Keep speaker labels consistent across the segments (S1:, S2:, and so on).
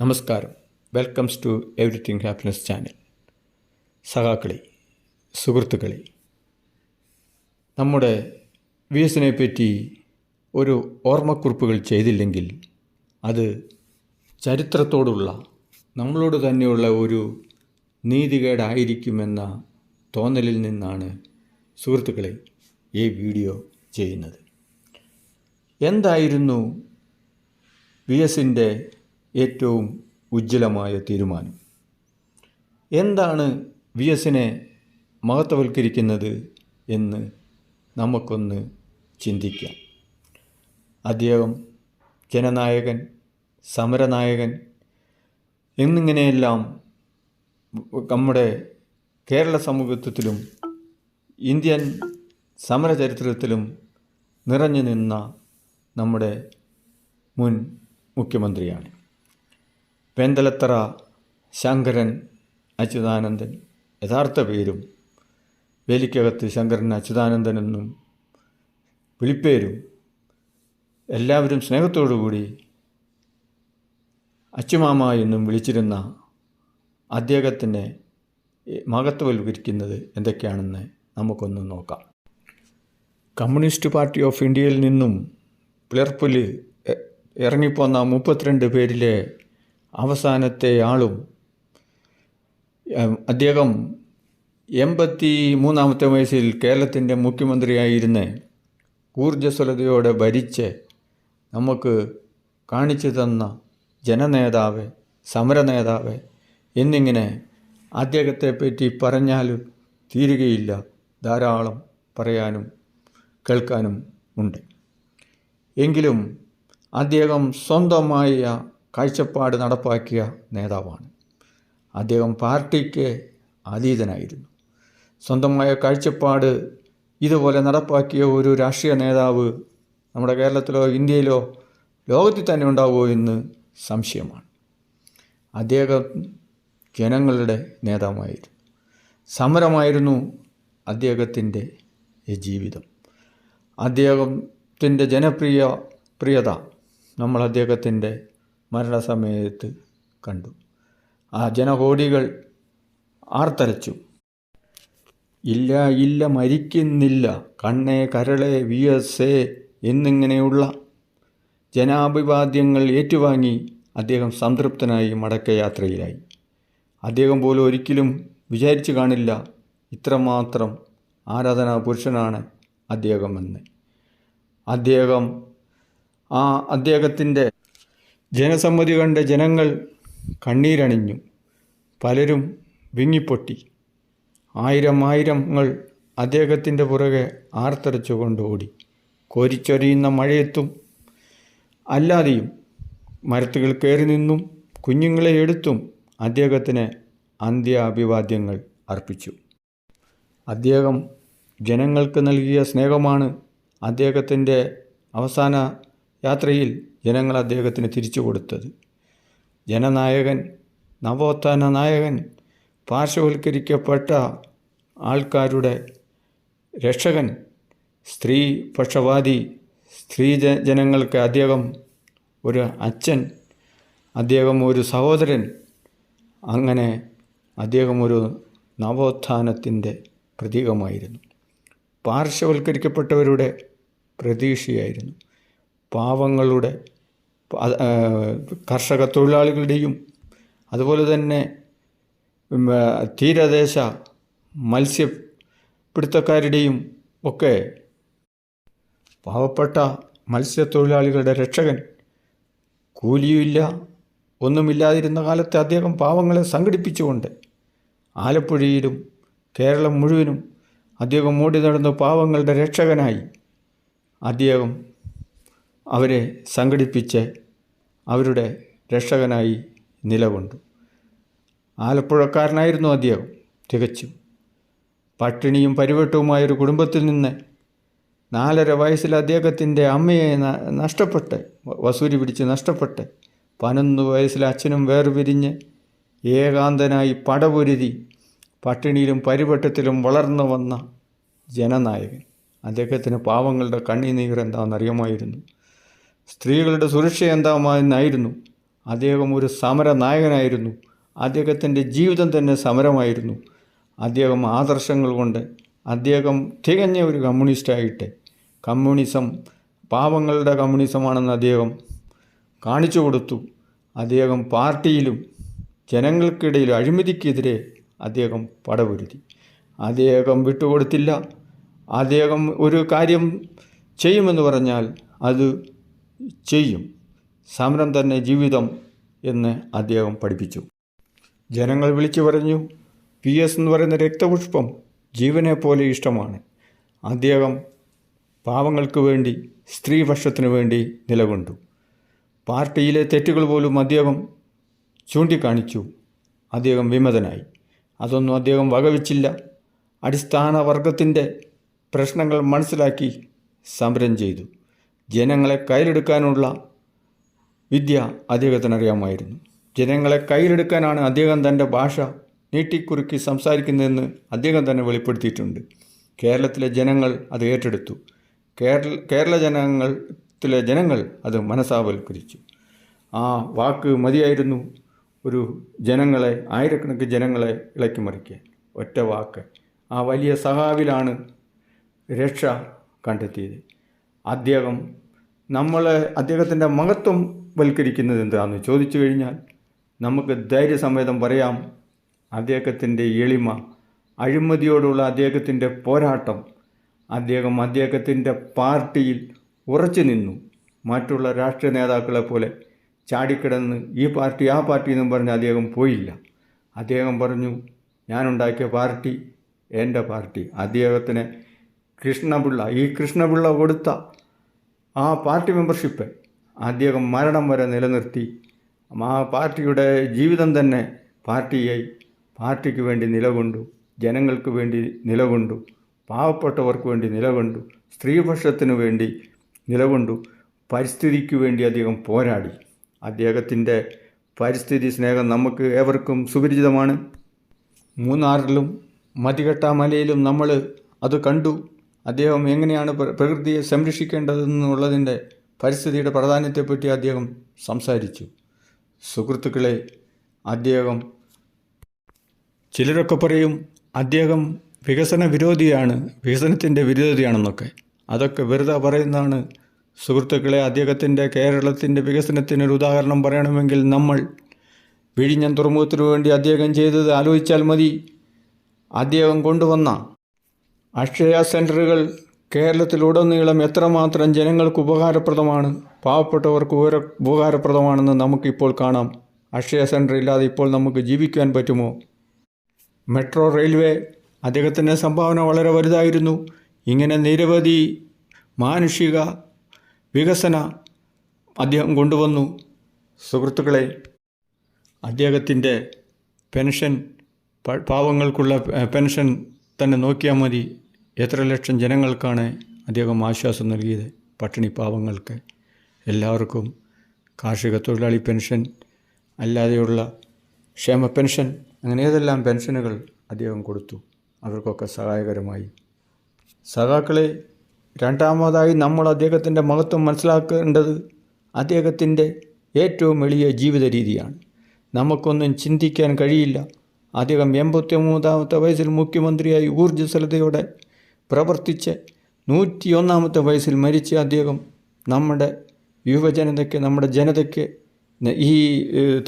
S1: നമസ്കാരം. Welcomes to everything happiness channel സഹാക്കളി സുഹൃത്തുക്കളെ നമ്മുടെ വി എസിനെ പറ്റി ഒരു ഓർമ്മക്കുറിപ്പുകൾ ചെയ്തില്ലെങ്കിൽ അത് ചരിത്രത്തോടുള്ള നമ്മളോട് തന്നെയുള്ള ഒരു നീതികേടായിരിക്കുമെന്ന തോന്നലിൽ നിന്നാണ് സുഹൃത്തുക്കളെ ഈ വീഡിയോ ചെയ്യുന്നത്. എന്തായിരുന്നു വി എസിന്റെ ഏറ്റവും ഉജ്ജ്വലമായ തീരുമാനം. എന്താണ് വി എസിനെ മഹത്വവൽക്കരിക്കുന്നത് എന്ന് നമുക്കൊന്ന് ചിന്തിക്കാം. അദ്ദേഹം ജനനായകൻ സമരനായകൻ എന്നിങ്ങനെയെല്ലാം നമ്മുടെ കേരള സമൂഹത്തിലും ഇന്ത്യൻ സമരചരിത്രത്തിലും നിറഞ്ഞു നിന്ന നമ്മുടെ മുൻ മുഖ്യമന്ത്രിയാണ്. വേന്തലത്തറ ശങ്കരൻ അച്യുതാനന്ദൻ യഥാർത്ഥ പേരും. വേലിക്കകത്ത് ശങ്കരൻ അച്യുതാനന്ദൻ എന്നും വിളിപ്പേരും. എല്ലാവരും സ്നേഹത്തോടുകൂടി അച്ചുമാമ എന്നും വിളിച്ചിരുന്ന അദ്ദേഹത്തിനെ മഹത്വവൽക്കരിക്കുന്നത് എന്തൊക്കെയാണെന്ന് നമുക്കൊന്ന് നോക്കാം. കമ്മ്യൂണിസ്റ്റ് പാർട്ടി ഓഫ് ഇന്ത്യയിൽ നിന്നും പിളർപ്പുൽ ഇറങ്ങിപ്പോന്ന മുപ്പത്തിരണ്ട് പേരിലെ അവസാനത്തെ ആളും അദ്ദേഹം എൺപത്തി മൂന്നാമത്തെ വയസ്സിൽ കേരളത്തിന്റെ മുഖ്യമന്ത്രിയായിരുന്ന ഊർജസ്വലതയോടെ ഭരിച്ച് നമുക്ക് കാണിച്ചു തന്ന ജനനേതാവ് സമരനേതാവ് എന്നിങ്ങനെ അദ്ദേഹത്തെ പറ്റി പറഞ്ഞാലും തീരുകയില്ല ധാരാളം പറയാനും കേൾക്കാനും ഉണ്ട്. എങ്കിലും അദ്ദേഹം സ്വന്തമായ കാഴ്ചപ്പാട് നടപ്പാക്കിയ നേതാവാണ്. അദ്ദേഹം പാർട്ടിക്ക് അതീതനായിരുന്നു. സ്വന്തമായ കാഴ്ചപ്പാട് ഇതുപോലെ നടപ്പാക്കിയ ഒരു രാഷ്ട്രീയ നേതാവ് നമ്മുടെ കേരളത്തിലോ ഇന്ത്യയിലോ ലോകത്തിൽ തന്നെ ഉണ്ടാവുമോ എന്ന് സംശയമാണ്. അദ്ദേഹം ജനങ്ങളുടെ നേതാവായിരുന്നു. സമരമായിരുന്നു അദ്ദേഹത്തിന്റെ ജീവിതം. അദ്ദേഹത്തിന്റെ ജനപ്രിയ പ്രിയത നമ്മൾ അദ്ദേഹത്തിന്റെ മരണസമയത്ത് കണ്ടു. ആ ജനകോടികൾ ആർത്തലച്ചു ഇല്ല ഇല്ല മരിക്കുന്നില്ല. കണ്ണേ കരളെ വി എസ് എ എന്നിങ്ങനെയുള്ള ജനാഭിവാദ്യങ്ങൾ ഏറ്റുവാങ്ങി അദ്ദേഹം സംതൃപ്തനായി മടക്കയാത്രയിലായി. അദ്ദേഹം പോലും ഒരിക്കലും വിചാരിച്ചു കാണില്ല ഇത്രമാത്രം ആരാധനാ പുരുഷനാണ് അദ്ദേഹമെന്ന്. അദ്ദേഹം ആ അദ്ദേഹത്തിന്റെ ജനസമ്മതി കണ്ട ജനങ്ങൾ കണ്ണീരണിഞ്ഞു. പലരും വിങ്ങിപ്പൊട്ടി. ആയിരം ആയിരങ്ങൾ അദ്ദേഹത്തിന്റെ പുറകെ ആർത്തരച്ചുകൊണ്ട് ഓടി. കോരിച്ചൊരിയുന്ന മഴയത്തും. അല്ലാതെയും മരത്തുകൾ കയറി നിന്നും കുഞ്ഞുങ്ങളെ എടുത്തും അദ്ദേഹത്തിന് അന്ത്യാഭിവാദ്യങ്ങൾ അർപ്പിച്ചു. അദ്ദേഹം ജനങ്ങൾക്ക് നൽകിയ സ്നേഹമാണ് അദ്ദേഹത്തിന്റെ അവസാന യാത്രയിൽ ജനങ്ങൾ അദ്ദേഹത്തിന് തിരിച്ചു കൊടുത്തത്. ജനനായകൻ നവോത്ഥാന നായകൻ പാർശ്വവൽക്കരിക്കപ്പെട്ട ആൾക്കാരുടെ രക്ഷകൻ സ്ത്രീ പക്ഷവാദി സ്ത്രീ ജനങ്ങൾക്ക് അദ്ദേഹം ഒരു അച്ഛൻ അദ്ദേഹം ഒരു സഹോദരൻ അങ്ങനെ അദ്ദേഹം ഒരു നവോത്ഥാനത്തിന്റെ പ്രതീകമായിരുന്നു. പാർശ്വവൽക്കരിക്കപ്പെട്ടവരുടെ പ്രതീക്ഷയായിരുന്നു. പാവങ്ങളുടെ കർഷക തൊഴിലാളികളുടെയും അതുപോലെ തന്നെ തീരദേശ മത്സ്യപിടുത്തക്കാരുടെയും ഒക്കെ പാവപ്പെട്ട മത്സ്യത്തൊഴിലാളികളുടെ രക്ഷകൻ കൂലിയുമില്ല ഒന്നുമില്ലാതിരുന്ന കാലത്ത് അദ്ദേഹം പാവങ്ങളെ സംഘടിപ്പിച്ചുകൊണ്ട് ആലപ്പുഴയിലും കേരളം മുഴുവനും അദ്ദേഹം ഓടി നടന്ന പാവങ്ങളുടെ രക്ഷകനായി അദ്ദേഹം അവരെ സംഘടിപ്പിച്ച് അവരുടെ രക്ഷകനായി നിലകൊണ്ടു. ആലപ്പുഴക്കാരനായിരുന്നു അദ്ദേഹം തികച്ചും. പട്ടിണിയും പരിവട്ടവുമായൊരു കുടുംബത്തിൽ നിന്ന് നാലര വയസ്സിൽ അദ്ദേഹത്തിന്റെ അമ്മയെ നഷ്ടപ്പെട്ട് വസൂരി പിടിച്ച് നഷ്ടപ്പെട്ട് പതിനൊന്ന് വയസ്സിൽ അച്ഛനും വേർപിരിഞ്ഞ് ഏകാന്തനായി പടപൊരുതി പട്ടിണിയിലും പരിവട്ടത്തിലും വളർന്നു വന്ന ജനനായകൻ. അദ്ദേഹത്തിന് പാവങ്ങളുടെ കണ്ണിനീർ എന്താണെന്നറിയാമായിരുന്നു. സ്ത്രീകളുടെ സുരക്ഷ എന്താമെന്നായിരുന്നു അദ്ദേഹം ഒരു സമര നായകനായിരുന്നു അദ്ദേഹത്തിന്റെ ജീവിതം തന്നെ സമരമായിരുന്നു. അദ്ദേഹം ആദർശങ്ങൾ കൊണ്ട് അദ്ദേഹം തികഞ്ഞ ഒരു കമ്മ്യൂണിസ്റ്റായിട്ട്. കമ്മ്യൂണിസം പാവങ്ങളുടെ കമ്മ്യൂണിസമാണെന്ന് അദ്ദേഹം കാണിച്ചു കൊടുത്തു. അദ്ദേഹം പാർട്ടിയിലും ജനങ്ങൾക്കിടയിൽ അഴിമതിക്കെതിരെ അദ്ദേഹം പടപൊരുതി. അദ്ദേഹം വിട്ടുകൊടുത്തില്ല. അദ്ദേഹം ഒരു കാര്യം ചെയ്യുമെന്ന് പറഞ്ഞാൽ അത് ചെയ്യും. സമരം തന്നെ ജീവിതം എന്ന് അദ്ദേഹം പഠിപ്പിച്ചു. ജനങ്ങൾ വിളിച്ചു പറഞ്ഞു പി എസ് എന്ന് പറയുന്ന രക്തപുഷ്പം ജീവനെ പോലെ ഇഷ്ടമാണ്. അദ്ദേഹം പാവങ്ങൾക്ക് വേണ്ടി സ്ത്രീപക്ഷത്തിനു വേണ്ടി നിലകൊണ്ടു. പാർട്ടിയിലെ തെറ്റുകൾ പോലും അദ്ദേഹം ചൂണ്ടിക്കാണിച്ചു. അദ്ദേഹം വിമതനായി. അതൊന്നും അദ്ദേഹം വകവെച്ചില്ല. അടിസ്ഥാന വർഗത്തിന്റെ പ്രശ്നങ്ങൾ മനസ്സിലാക്കി സമരം ചെയ്തു. ജനങ്ങളെ കയ്യിലെടുക്കാനുള്ള വിദ്യ അദ്ദേഹത്തിനറിയാമായിരുന്നു. ജനങ്ങളെ കയ്യിലെടുക്കാനാണ് അദ്ദേഹം തന്റെ ഭാഷ നീട്ടിക്കുറുക്കി സംസാരിക്കുന്നതെന്ന് അദ്ദേഹം തന്നെ വെളിപ്പെടുത്തിയിട്ടുണ്ട്. കേരളത്തിലെ ജനങ്ങൾ അത് ഏറ്റെടുത്തു. കേരള കേരള ജനങ്ങളിലെ ജനങ്ങൾ അത് മനസ്സാവൽക്കരിച്ചു. ആ വാക്ക് മതിയായിരുന്നു ഒരു ജനങ്ങളെ ആയിരക്കണക്കിന് ജനങ്ങളെ ഇളക്കി മറിക്കാൻ. ഒറ്റ വാക്ക്. ആ വലിയ സഹാവിലാണ് രക്ഷ കണ്ടെത്തിയത്. അദ്ദേഹം നമ്മളെ അദ്ദേഹത്തിന്റെ മഹത്വം വൽക്കരിക്കുന്നത് എന്താണെന്ന് ചോദിച്ചു കഴിഞ്ഞാൽ നമുക്ക് ധൈര്യസമേതം പറയാം അദ്ദേഹത്തിന്റെ എളിമ അഴിമതിയോടുള്ള അദ്ദേഹത്തിന്റെ പോരാട്ടം അദ്ദേഹം അദ്ദേഹത്തിന്റെ പാർട്ടിയിൽ ഉറച്ചു നിന്നു. മറ്റുള്ള രാഷ്ട്രീയ നേതാക്കളെ പോലെ ചാടിക്കിടന്ന് ഈ പാർട്ടി ആ പാർട്ടി എന്നും പറഞ്ഞ് അദ്ദേഹം പോയില്ല. അദ്ദേഹം പറഞ്ഞു ഞാനുണ്ടാക്കിയ പാർട്ടി എന്റെ പാർട്ടി അദ്ദേഹത്തിന് കൃഷ്ണപിള്ള ഈ കൃഷ്ണപിള്ള കൊടുത്ത ആ പാർട്ടി മെമ്പർഷിപ്പ് അദ്ദേഹം മരണം വരെ നിലനിർത്തി. ആ പാർട്ടിയുടെ ജീവിതം തന്നെ പാർട്ടിയായി. പാർട്ടിക്ക് വേണ്ടി നിലകൊണ്ടു ജനങ്ങൾക്ക് വേണ്ടി നിലകൊണ്ടു പാവപ്പെട്ടവർക്ക് വേണ്ടി നിലകൊണ്ടു സ്ത്രീപക്ഷത്തിന് വേണ്ടി നിലകൊണ്ടു. പരിസ്ഥിതിക്ക് വേണ്ടി അദ്ദേഹം പോരാടി. അദ്ദേഹത്തിന്റെ പരിസ്ഥിതി സ്നേഹം നമുക്ക് ഏവർക്കും സുപരിചിതമാണ്. മൂന്നാറിലും മതികെട്ട മലയിലും നമ്മൾ അത് കണ്ടു. അദ്ദേഹം എങ്ങനെയാണ് പ്രകൃതിയെ സംരക്ഷിക്കേണ്ടതെന്നുള്ളതിന്റെ പരിസ്ഥിതിയുടെ പ്രാധാന്യത്തെപ്പറ്റി അദ്ദേഹം സംസാരിച്ചു. സുഹൃത്തുക്കളെ അദ്ദേഹം ചിലരൊക്കെ പറയും അദ്ദേഹം വികസന വിരോധിയാണ് വികസനത്തിന്റെ വിരോധിയാണെന്നൊക്കെ. അതൊക്കെ വെറുതെ പറയുന്നതാണ്. സുഹൃത്തുക്കളെ അദ്ദേഹത്തിന്റെ കേരളത്തിന്റെ വികസനത്തിനൊരു ഉദാഹരണം പറയണമെങ്കിൽ നമ്മൾ വിഴിഞ്ഞം തുറമുഖത്തിനു വേണ്ടി അദ്ദേഹം ചെയ്തത് ആലോചിച്ചാൽ മതി. അദ്ദേഹം കൊണ്ടുവന്ന അക്ഷയ സെന്ററുകൾ കേരളത്തിലുടനീളം എത്രമാത്രം ജനങ്ങൾക്ക് ഉപകാരപ്രദമാണ്? പാവപ്പെട്ടവർക്ക് ഉപകാരപ്രദമാണെന്ന് നമുക്കിപ്പോൾ കാണാം. അക്ഷയ സെന്റർ ഇല്ലാതെ ഇപ്പോൾ നമുക്ക് ജീവിക്കാൻ പറ്റുമോ? മെട്രോ റെയിൽവേ അദ്ദേഹത്തിന്റെ സംഭാവന വളരെ വലുതായിരുന്നു. ഇങ്ങനെ നിരവധി മാനുഷിക വികസന അദ്ദേഹം കൊണ്ടുവന്നു. സുഹൃത്തുക്കളെ അദ്ദേഹത്തിന്റെ പെൻഷൻ പാവങ്ങൾക്കുള്ള പെൻഷൻ തന്നെ നോക്കിയാൽ മതി. എത്ര ലക്ഷം ജനങ്ങൾക്കാണ് അദ്ദേഹം ആശ്വാസം നൽകിയത്? പട്ടിണി പാവങ്ങൾക്ക്. എല്ലാവർക്കും കാർഷിക തൊഴിലാളി പെൻഷൻ അല്ലാതെയുള്ള ക്ഷേമ പെൻഷൻ അങ്ങനെ ഏതെല്ലാം പെൻഷനുകൾ അദ്ദേഹം കൊടുത്തു. അവർക്കൊക്കെ സഹായകരമായി. സഖാക്കളെ രണ്ടാമതായി നമ്മൾ അദ്ദേഹത്തിന്റെ മഹത്വം മനസ്സിലാക്കേണ്ടത് അദ്ദേഹത്തിന്റെ ഏറ്റവും എളിയ ജീവിത രീതിയാണ്. നമുക്കൊന്നും ചിന്തിക്കാൻ കഴിയില്ല. അദ്ദേഹം എൺപത്തി മൂന്നാമത്തെ വയസ്സിൽ മുഖ്യമന്ത്രിയായി ഊർജസ്വലതയോടെ പ്രവർത്തിച്ച് നൂറ്റിയൊന്നാമത്തെ വയസ്സിൽ മരിച്ച അദ്ദേഹം നമ്മുടെ യുവജനതയ്ക്ക് നമ്മുടെ ജനതയ്ക്ക് ഈ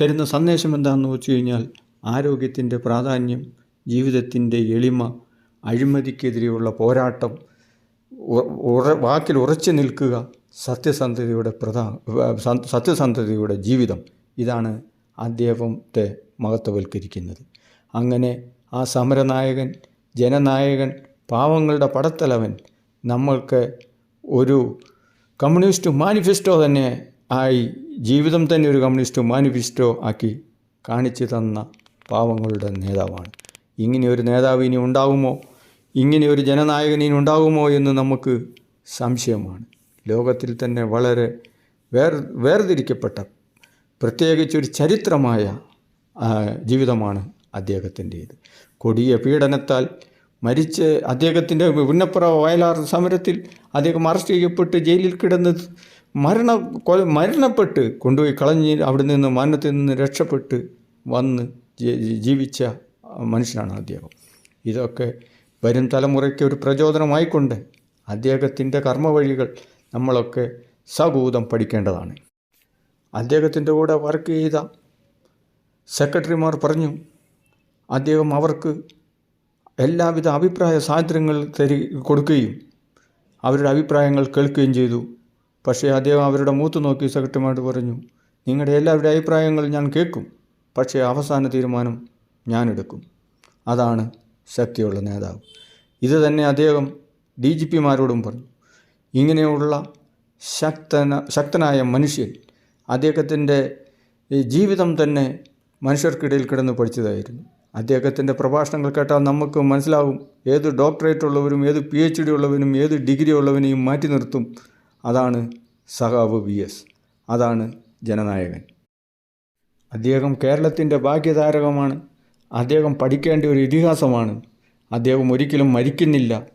S1: തരുന്ന സന്ദേശം എന്താണെന്ന് വെച്ച് കഴിഞ്ഞാൽ ആരോഗ്യത്തിന്റെ പ്രാധാന്യം ജീവിതത്തിന്റെ എളിമ അഴിമതിക്കെതിരെയുള്ള പോരാട്ടം ഉറ വാക്കിൽ ഉറച്ചു നിൽക്കുക സത്യസന്ധതയുടെ പ്രധാ സത്യസന്ധതയുടെ ജീവിതം. ഇതാണ് അദ്ദേഹത്തെ മഹത്വവൽക്കരിക്കുന്നത്. അങ്ങനെ ആ സമരനായകൻ ജനനായകൻ പാവങ്ങളുടെ പടത്തലവൻ നമ്മൾക്ക് ഒരു കമ്മ്യൂണിസ്റ്റ് മാനിഫെസ്റ്റോ തന്നെ ആയി ജീവിതം തന്നെ ഒരു കമ്മ്യൂണിസ്റ്റ് മാനിഫെസ്റ്റോ ആക്കി കാണിച്ചു തന്ന പാവങ്ങളുടെ നേതാവാണ്. ഇങ്ങനെ ഒരു നേതാവ് ഇനി ഉണ്ടാകുമോ ഇങ്ങനെ ഒരു ജനനായകൻ ഇനി ഉണ്ടാകുമോ എന്ന് നമുക്ക് സംശയമാണ്. ലോകത്തിൽ തന്നെ വളരെ വേർ വേർതിരിക്കപ്പെട്ട പ്രത്യേകിച്ചൊരു ചരിത്രമായ ജീവിതമാണ് അദ്ദേഹത്തിന്റേത്. കൊടിയ പീഡനത്താൽ മരിച്ച് അദ്ദേഹത്തിന്റെ പുന്നപ്പുറ വയലാർ സമരത്തിൽ അദ്ദേഹം അറസ്റ്റ് ചെയ്യപ്പെട്ട് ജയിലിൽ കിടന്ന് മരണ മരണപ്പെട്ട് കൊണ്ടുപോയി കളഞ്ഞ് അവിടെ നിന്ന് മരണത്തിൽ നിന്ന് രക്ഷപ്പെട്ട് വന്ന് ജീവിച്ച മനുഷ്യനാണ് അദ്ദേഹം. ഇതൊക്കെ വരും തലമുറയ്ക്ക് ഒരു പ്രചോദനമായിക്കൊണ്ട് അദ്ദേഹത്തിന്റെ കർമ്മവഴികൾ നമ്മളൊക്കെ സകൂതം പഠിക്കേണ്ടതാണ്. അദ്ദേഹത്തിന്റെ കൂടെ വർക്ക് ചെയ്ത സെക്രട്ടറിമാർ പറഞ്ഞു അദ്ദേഹം അവർക്ക് എല്ലാവിധ അഭിപ്രായ സ്വാതന്ത്ര്യങ്ങൾ തരി കൊടുക്കുകയും അവരുടെ അഭിപ്രായങ്ങൾ കേൾക്കുകയും ചെയ്തു. പക്ഷേ അദ്ദേഹം അവരുടെ മൂത്ത് നോക്കി സെക്രട്ടറിമാരോട് പറഞ്ഞു നിങ്ങളുടെ എല്ലാവരുടെ അഭിപ്രായങ്ങൾ ഞാൻ കേൾക്കും. പക്ഷേ അവസാന തീരുമാനം ഞാനെടുക്കും അതാണ് ശക്തിയുള്ള നേതാവ്. ഇത് തന്നെ അദ്ദേഹം ഡി ജി പിമാരോടും പറഞ്ഞു. ഇങ്ങനെയുള്ള ശക്തന ശക്തനായ മനുഷ്യൻ അദ്ദേഹത്തിന്റെ ജീവിതം തന്നെ മനുഷ്യർക്കിടയിൽ കിടന്ന് പഠിച്ചതായിരുന്നു. അദ്ദേഹത്തിന്റെ പ്രഭാഷണങ്ങൾ കേട്ടാൽ നമുക്ക് മനസ്സിലാവും. ഏത് ഡോക്ടറേറ്റ് ഉള്ളവരും ഏത് പി എച്ച് ഡി ഉള്ളവനും ഏത് ഡിഗ്രി ഉള്ളവനെയും മാറ്റി നിർത്തും. അതാണ് സഹാവ് വി എസ് അതാണ് ജനനായകൻ. അദ്ദേഹം കേരളത്തിന്റെ ഭാഗ്യതാരകമാണ് അദ്ദേഹം പഠിക്കേണ്ട ഒരു ഇതിഹാസമാണ്. അദ്ദേഹം ഒരിക്കലും മരിക്കുന്നില്ല.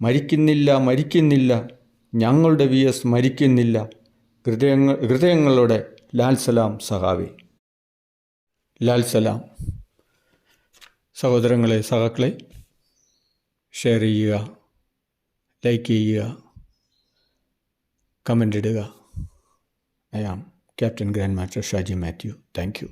S1: മരിക്കുന്നില്ല മരിക്കുന്നില്ല. ഞങ്ങളുടെ വി എസ് മരിക്കുന്നില്ല. ഹൃദയങ്ങൾ ഹൃദയങ്ങളുടെ ലാൽ സലാം സഹാവി ലാൽ സലാം. സഹോദരങ്ങളെ സഹാക്കളെ ഷെയർ ചെയ്യുക ലൈക്ക് ചെയ്യുക കമന്റ് ഇടുക. I am captain grand master Shaji Mathew thank you